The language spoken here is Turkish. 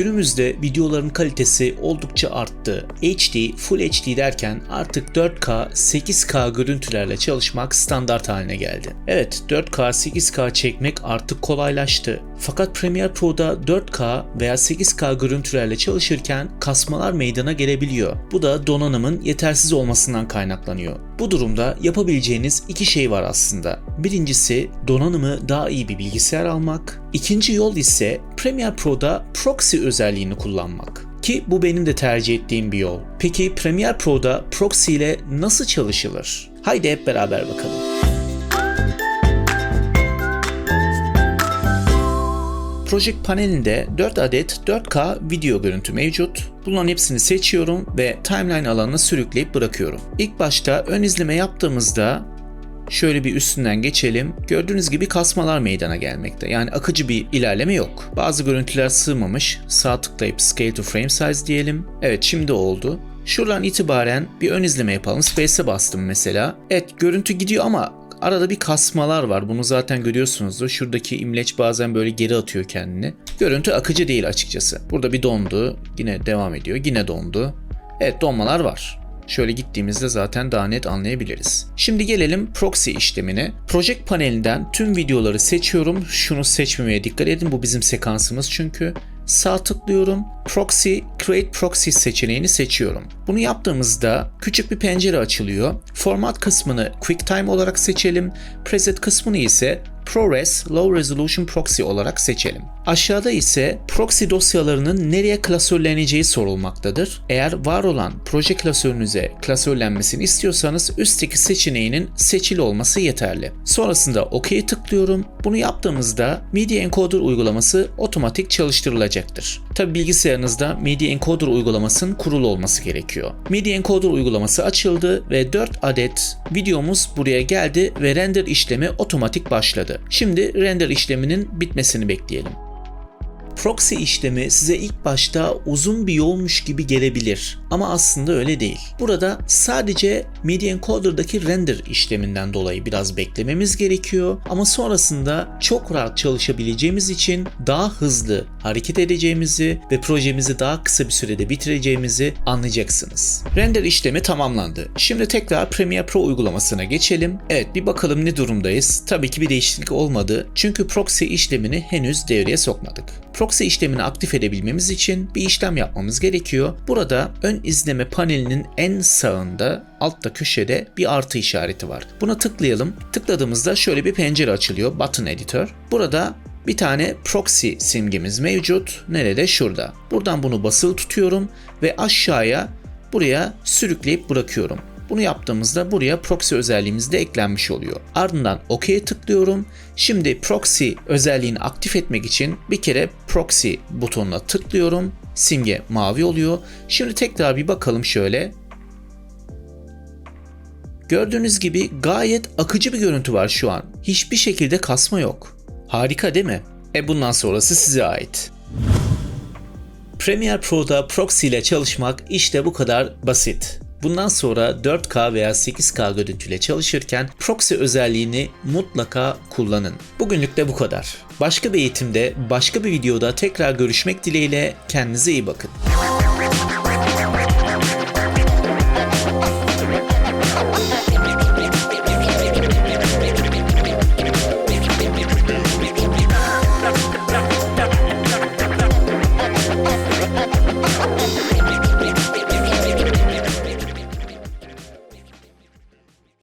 Günümüzde videoların kalitesi oldukça arttı. HD, Full HD derken artık 4K, 8K görüntülerle çalışmak standart haline geldi. Evet 4K, 8K çekmek artık kolaylaştı. Fakat Premiere Pro'da 4K veya 8K görüntülerle çalışırken kasmalar meydana gelebiliyor. Bu da donanımın yetersiz olmasından kaynaklanıyor. Bu durumda yapabileceğiniz iki şey var aslında. Birincisi donanımı daha iyi bir bilgisayar almak. İkinci yol ise Premiere Pro'da proxy özelliğini kullanmak. Ki bu benim de tercih ettiğim bir yol. Peki Premiere Pro'da proxy ile nasıl çalışılır? Haydi hep beraber bakalım. Project panelinde 4 adet 4K video görüntü mevcut. Bunların hepsini seçiyorum ve timeline alanına sürükleyip bırakıyorum. İlk başta ön izleme yaptığımızda Şöyle bir üstünden geçelim. Gördüğünüz gibi kasmalar meydana gelmekte. Yani akıcı bir ilerleme yok. Bazı görüntüler sığmamış. Sağ tıklayıp Scale to Frame Size diyelim. Evet şimdi oldu. Şuradan itibaren bir ön izleme yapalım. Space'e bastım mesela. Evet görüntü gidiyor ama arada bir kasmalar var. Bunu zaten görüyorsunuzdur. Şuradaki imleç bazen böyle geri atıyor kendini. Görüntü akıcı değil açıkçası. Burada bir dondu. Yine devam ediyor. Yine dondu. Evet donmalar var. Şöyle gittiğimizde zaten daha net anlayabiliriz. Şimdi gelelim proxy işlemine. Project panelinden tüm videoları seçiyorum. Şunu seçmemeye dikkat edin. Bu bizim sekansımız çünkü. Sağ tıklıyorum. Proxy, Create Proxy seçeneğini seçiyorum. Bunu yaptığımızda küçük bir pencere açılıyor. Format kısmını QuickTime olarak seçelim. Preset kısmını ise ProRes Low Resolution Proxy olarak seçelim. Aşağıda ise proxy dosyalarının nereye klasörleneceği sorulmaktadır. Eğer var olan proje klasörünüze klasörlenmesini istiyorsanız üstteki seçeneğinin seçili olması yeterli. Sonrasında OK'ye tıklıyorum. Bunu yaptığımızda Media Encoder uygulaması otomatik çalıştırılacaktır. Tabi bilgisayarınızda Media Encoder uygulamasının kurulu olması gerekiyor. Media Encoder uygulaması açıldı ve 4 adet videomuz buraya geldi ve render işlemi otomatik başladı. Şimdi render işleminin bitmesini bekleyelim. Proxy işlemi size ilk başta uzun bir yolmuş gibi gelebilir ama aslında öyle değil. Burada sadece Media Encoder'daki render işleminden dolayı biraz beklememiz gerekiyor ama sonrasında çok rahat çalışabileceğimiz için daha hızlı hareket edeceğimizi ve projemizi daha kısa bir sürede bitireceğimizi anlayacaksınız. Render işlemi tamamlandı. Şimdi tekrar Premiere Pro uygulamasına geçelim. Evet bir bakalım ne durumdayız. Tabii ki bir değişiklik olmadı çünkü proxy işlemini henüz devreye sokmadık. Proxy işlemini aktif edebilmemiz için bir işlem yapmamız gerekiyor. Burada ön izleme panelinin en sağında altta köşede bir artı işareti var. Buna tıklayalım. Tıkladığımızda şöyle bir pencere açılıyor. Button Editor. Burada bir tane proxy simgemiz mevcut. Nerede? Şurada. Buradan bunu basılı tutuyorum ve aşağıya buraya sürükleyip bırakıyorum. Bunu yaptığımızda buraya proxy özelliğimiz de eklenmiş oluyor. Ardından OK'ye tıklıyorum. Şimdi proxy özelliğini aktif etmek için bir kere proxy butonuna tıklıyorum. Simge mavi oluyor. Şimdi tekrar bir bakalım şöyle. Gördüğünüz gibi gayet akıcı bir görüntü var şu an. Hiçbir şekilde kasma yok. Harika değil mi? E bundan sonrası size ait. Premiere Pro'da proxy ile çalışmak işte bu kadar basit. Bundan sonra 4K veya 8K görüntüyle çalışırken proxy özelliğini mutlaka kullanın. Bugünlük de bu kadar. Başka bir eğitimde, başka bir videoda tekrar görüşmek dileğiyle kendinize iyi bakın. Thank you.